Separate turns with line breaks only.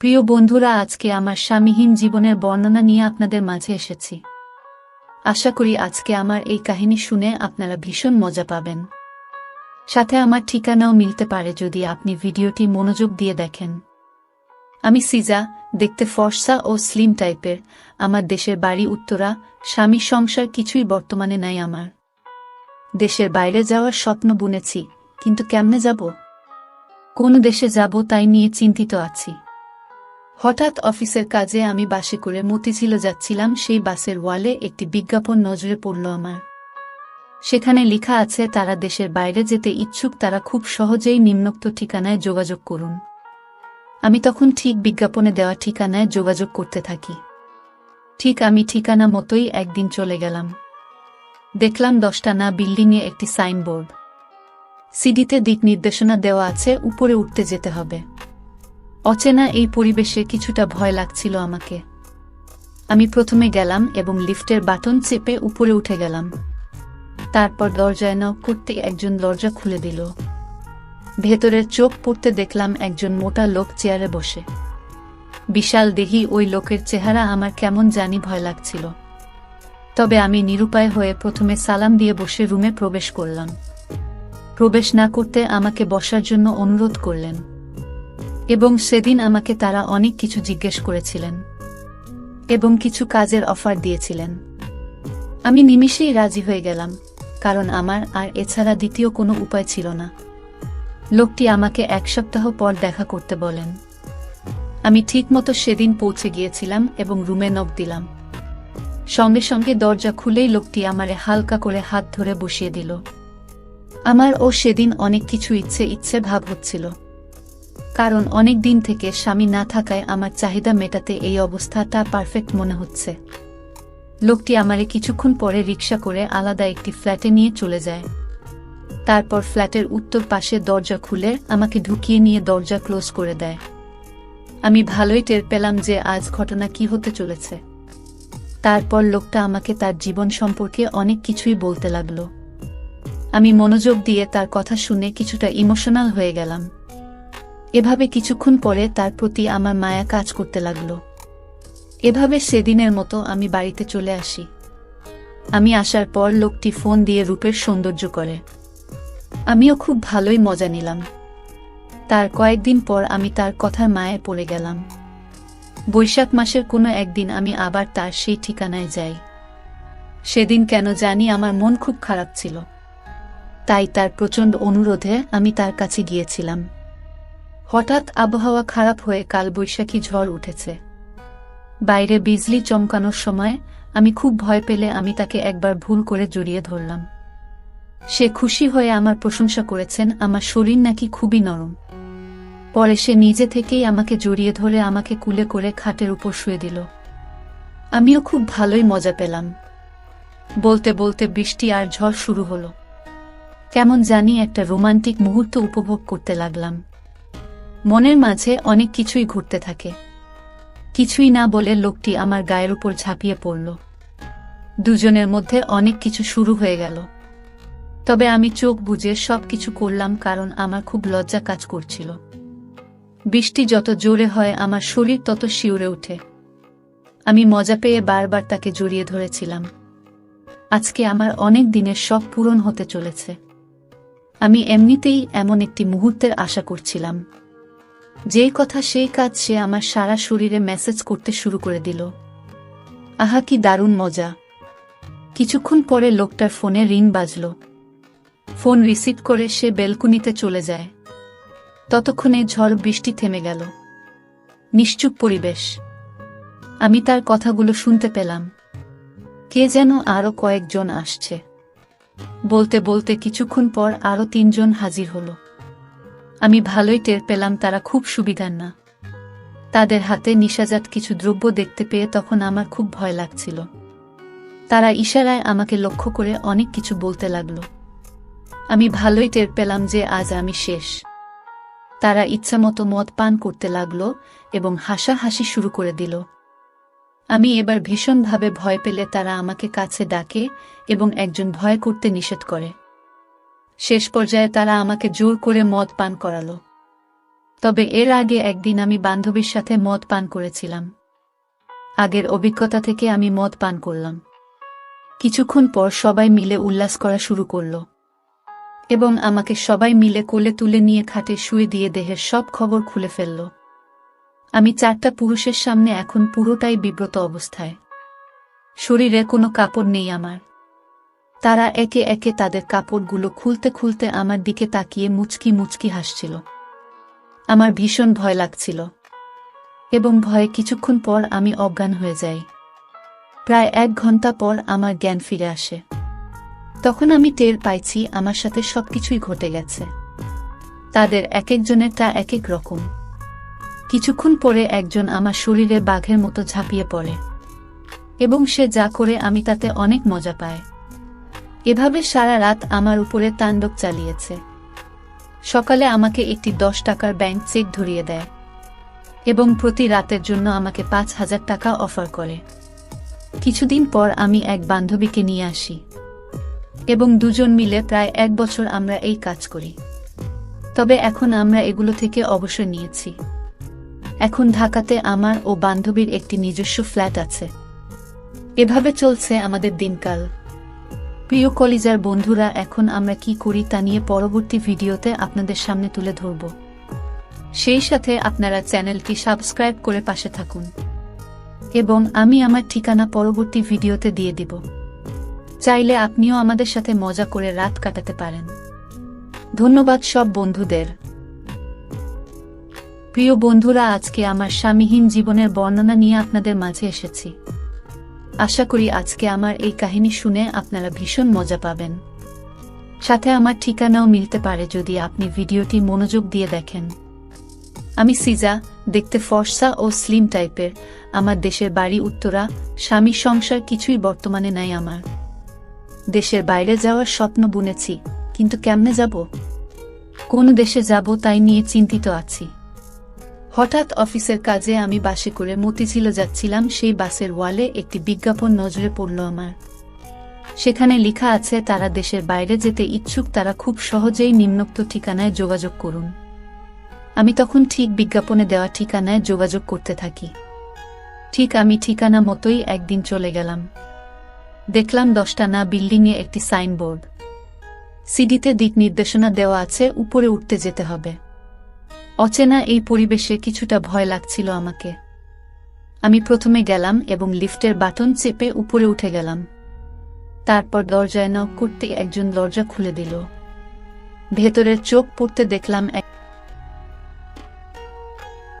প্রিয় বন্ধুরা, আজকে আমার স্বামীহীন জীবনের বর্ণনা নিয়ে আপনাদের মাঝে এসেছি। আশা করি আজকে আমার এই কাহিনী শুনে আপনারা ভীষণ মজা পাবেন। সাথে আমার ঠিকানাও মিলতে পারে যদি আপনি ভিডিওটি মনোযোগ দিয়ে দেখেন। আমি সিজা, দেখতে ফর্সা ও স্লিম টাইপের। আমার দেশের বাড়ি উত্তরা স্বামী সংসার কিছুই বর্তমানে নাই আমার। দেশের বাইরে যাওয়ার স্বপ্ন বুনেছি, কিন্তু কেমনে যাব? কোন দেশে যাব তাই নিয়ে চিন্তিত আছি। হঠাৎ অফিসের কাজে আমি বাসে করে মতিঝিলে যাচ্ছিলাম, সেই বাসের ওয়ালে একটি বিজ্ঞাপন নজরে পড়ল আমার। সেখানে লেখা আছে, তারা দেশের বাইরে যেতে ইচ্ছুক, তারা খুব সহজেই নিম্নোক্ত ঠিকানায় যোগাযোগ করুন। আমি তখন ঠিক বিজ্ঞাপনে দেওয়া ঠিকানায় যোগাযোগ করতে থাকি। ঠিক আমি ঠিকানা মতোই একদিন চলে গেলাম। দেখলাম দশটা না বিল্ডিংয়ে একটি সাইনবোর্ড। সিডিতে দিক নির্দেশনা দেওয়া আছে, উপরে উঠতে যেতে হবে। অচেনা এই পরিবেশে কিছুটা ভয় লাগছিল আমাকে। আমি প্রথমে গেলাম এবং লিফটের বাটন চেপে উপরে উঠে গেলাম। তারপর দরজায় নক করতে একজন দরজা খুলে দিল। ভেতরের চোখ পড়তে দেখলাম একজন মোটা লোক চেয়ারে বসে। বিশাল দেহি ওই লোকের চেহারা আমার কেমন জানি ভয় লাগছিল। তবে আমি নিরুপায় হয়ে প্রথমে সালাম দিয়ে বসে রুমে প্রবেশ করলাম। প্রবেশ না করতে আমাকে বসার জন্য অনুরোধ করলেন। এবং সেদিন আমাকে তারা অনেক কিছু জিজ্ঞেস করেছিলেন এবং কিছু কাজের অফার দিয়েছিলেন। আমি নিমিষেই রাজি হয়ে গেলাম, কারণ আমার আর এছাড়া দ্বিতীয় কোনো উপায় ছিল না। লোকটি আমাকে এক সপ্তাহ পর দেখা করতে বলেন। আমি ঠিকমতো সেদিন পৌঁছে গিয়েছিলাম এবং রুমে নখ দিলাম। সঙ্গে সঙ্গে দরজা খুলেই লোকটি আমারে হালকা করে হাত ধরে বসিয়ে দিল। আমার ও সেদিন অনেক কিছু ইচ্ছে ইচ্ছে ভাব হচ্ছিল। কারণ অনেক দিন থেকে স্বামী না থাকায় আমার চাহিদা মেটাতে এই অবস্থাটা পারফেক্ট মনে হচ্ছে। লোকটি আমারে কিছুক্ষণ পরে রিক্সা করে আলাদা একটি ফ্ল্যাটে নিয়ে চলে যায়। তারপর ফ্ল্যাটের উত্তর পাশে দরজা খুলে আমাকে ঢুকিয়ে নিয়ে দরজা ক্লোজ করে দেয়। আমি ভালোই টের পেলাম যে আজ ঘটনা কি হতে চলেছে। তারপর লোকটা আমাকে তার জীবন সম্পর্কে অনেক কিছুই বলতে লাগল। আমি মনোযোগ দিয়ে তার কথা শুনে কিছুটা ইমোশনাল হয়ে গেলাম। এভাবে কিছুক্ষণ পরে তার প্রতি আমার মায়া কাজ করতে লাগল। এভাবে সেদিনের মতো আমি বাড়িতে চলে আসি। আমি আসার পর লোকটি ফোন দিয়ে রূপের সৌন্দর্য করে। আমিও খুব ভালোই মজা নিলাম। তার কয়েকদিন পর আমি তার কথার মায়ে পড়ে গেলাম। বৈশাখ মাসের কোনো একদিন আমি আবার তার সেই ঠিকানায় যাই। সেদিন কেন জানি আমার মন খুব খারাপ ছিল। তাই তার প্রচণ্ড অনুরোধে আমি তার কাছে গিয়েছিলাম। হঠাৎ আবহাওয়া খারাপ হয়ে কাল বৈশাখী ঝড় উঠেছে। বাইরে বিজলি চমকানোর সময় আমি খুব ভয় পেলে আমি তাকে একবার ভুল করে জড়িয়ে ধরলাম। সে খুশি হয়ে আমার প্রশংসা করেছেন, আমার শরীর নাকি খুবই নরম। পরে সে নিজে থেকেই আমাকে জড়িয়ে ধরে আমাকে কুলে করে খাটের উপর শুয়ে দিল। আমিও খুব ভালোই মজা পেলাম। বলতে বলতে বৃষ্টি আর ঝড় শুরু হলো। কেমন জানি একটা রোমান্টিক মুহূর্ত উপভোগ করতে লাগলাম। মনের মাঝে অনেক কিছুই ঘুরতে থাকে। কিছুই না বলে লোকটি আমার গায়ের উপর ঝাঁপিয়ে পড়ল। দুজনের মধ্যে অনেক কিছু শুরু হয়ে গেল। তবে আমি চোখ বুঝে সব কিছু করলাম কারণ আমার খুব লজ্জা কাজ করছিল। বৃষ্টি যত জোরে হয়, আমার শরীর তত শিউরে ওঠে। আমি মজা পেয়ে বারবার তাকে জড়িয়ে ধরেছিলাম। আজকে আমার অনেক দিনের সব পূরণ হতে চলেছে। আমি এমনিতেই এমন একটি মুহূর্তের আশা করছিলাম। যেই কথা সেই কাজ সে আমার সারা শরীরে মেসেজ করতে শুরু করে দিল। আহা, কি দারুণ মজা। কিছুক্ষণ পরে লোকটার ফোনে রিং বাজল। ফোন রিসিভ করে সে বেলকুনিতে চলে যায়। ততক্ষণে ঝড় বৃষ্টি থেমে গেল। নিশ্চুপ পরিবেশ। আমি তার কথাগুলো শুনতে পেলাম। কে যেন আরও কয়েকজন আসছে। বলতে বলতে কিছুক্ষণ পর আরও তিনজন হাজির হলো। আমি ভালোই টের পেলাম তারা খুব সুবিধার না। তাদের হাতে নিশাজাত কিছু দ্রব্য দেখতে পেয়ে তখন আমার খুব ভয় লাগছিল। তারা ইশারায় আমাকে লক্ষ্য করে অনেক কিছু বলতে লাগল। আমি ভালোই টের পেলাম যে আজ আমি শেষ। তারা ইচ্ছামতো মদ পান করতে লাগল এবং হাসাহাসি শুরু করে দিল। আমি এবার ভীষণভাবে ভয় পেলে তারা আমাকে কাছে ডাকে এবং একজন ভয় করতে নিষেধ করে। শেষ পর্যায়ে তারা আমাকে জোর করে মদ পান করালো। তবে এর আগে একদিন আমি বান্ধবীর সাথে মদ পান করেছিলাম। আগের অভিজ্ঞতা থেকে আমি মদ পান করলাম। কিছুক্ষণ পর সবাই মিলে উল্লাস করা শুরু করল। এবং আমাকে সবাই মিলে কোলে তুলে নিয়ে খাটে শুয়ে দিয়ে দেহের সব খবর খুলে ফেলল। আমি চারটা পুরুষের সামনে এখন পুরোটাই বিব্রত অবস্থায়। শরীরে কোনো কাপড় নেই আমার। তারা একে একে তাদের কাপড়গুলো খুলতে খুলতে আমার দিকে তাকিয়ে মুচকি মুচকি হাসছিল। আমার ভীষণ ভয় লাগছিল। এবং ভয়ে কিছুক্ষণ পর আমি অজ্ঞান হয়ে যাই। প্রায় এক ঘণ্টা পর আমার জ্ঞান ফিরে আসে। তখন আমি টের পাইছি আমার সাথে সবকিছুই ঘটে গেছে। তাদের এক একজনের একজনেরটা এক এক রকম। কিছুক্ষণ পরে একজন আমার শরীরে বাঘের মতো ঝাঁপিয়ে পড়ে। এবং সে যা করে আমি তাতে অনেক মজা পায়। এভাবে সারা রাত আমার উপরে তাণ্ডব চালিয়েছে। সকালে আমাকে একটি দশ টাকার ব্যাংক চেক ধরিয়ে দেয় এবং প্রতি রাতের জন্য আমাকে পাঁচ হাজার টাকা অফার করে। কিছুদিন পর আমি এক বান্ধবীকে নিয়ে আসি এবং দুজন মিলে প্রায় এক বছর আমরা এই কাজ করি। তবে এখন আমরা এগুলো থেকে অবসর নিয়েছি। এখন ঢাকাতে আমার ও বান্ধবীর একটি নিজস্ব ফ্ল্যাট আছে। এভাবে চলছে আমাদের দিনকাল। প্রিয় কলিজার বন্ধুরা, এখন আমরা কি করি তা নিয়ে পরবর্তী ভিডিওতে আপনাদের সামনে তুলে ধরব। সেই সাথে আপনারা চ্যানেলটি সাবস্ক্রাইব করে পাশে থাকুন। এবং আমি আমার ঠিকানা পরবর্তী ভিডিওতে দিয়ে দিব। চাইলে আপনিও আমাদের সাথে মজা করে রাত কাটাতে পারেন। ধন্যবাদ সব বন্ধুদের। প্রিয় বন্ধুরা, আজকে আমার স্বামীহীন জীবনের বর্ণনা নিয়ে আপনাদের মাঝে এসেছি। আশা করি আজকে আমার এই কাহিনী শুনে আপনারা ভীষণ মজা পাবেন। সাথে আমার ঠিকানাও মিলতে পারে যদি আপনি ভিডিওটি মনোযোগ দিয়ে দেখেন। আমি সিজা, দেখতে ফর্সা ও স্লিম টাইপের। আমার দেশের বাড়ি উত্তরা স্বামী সংসার কিছুই বর্তমানে নাই আমার। দেশের বাইরে যাওয়ার স্বপ্ন বুনেছি, কিন্তু কেমনে যাব? কোন দেশে যাব তাই নিয়ে চিন্তিত আছি। হঠাৎ অফিসের কাজে আমি বাসে করে মতিঝিল যাচ্ছিলাম, সেই বাসের ওয়ালে একটি বিজ্ঞাপন নজরে পড়ল আমার। সেখানে লেখা আছে, তারা দেশের বাইরে যেতে ইচ্ছুক, তারা খুব সহজেই নিম্নোক্ত ঠিকানায় যোগাযোগ করুন। আমি তখন ঠিক বিজ্ঞাপনে দেওয়া ঠিকানায় যোগাযোগ করতে থাকি। ঠিক আমি ঠিকানা মতোই একদিন চলে গেলাম। দেখলাম দশটা না বিল্ডিংয়ে একটি সাইনবোর্ড। সিডিতে দিক নির্দেশনা দেওয়া আছে, উপরে উঠতে যেতে হবে। অচেনা এই পরিবেশে কিছুটা ভয় লাগছিল আমাকে। আমি প্রথমে গেলাম এবং লিফটের বাটন চেপে উপরে উঠে গেলাম। তারপর দরজায় নক করতে একজন দরজা খুলে দিল। ভেতরের চোখ পড়তে দেখলাম এক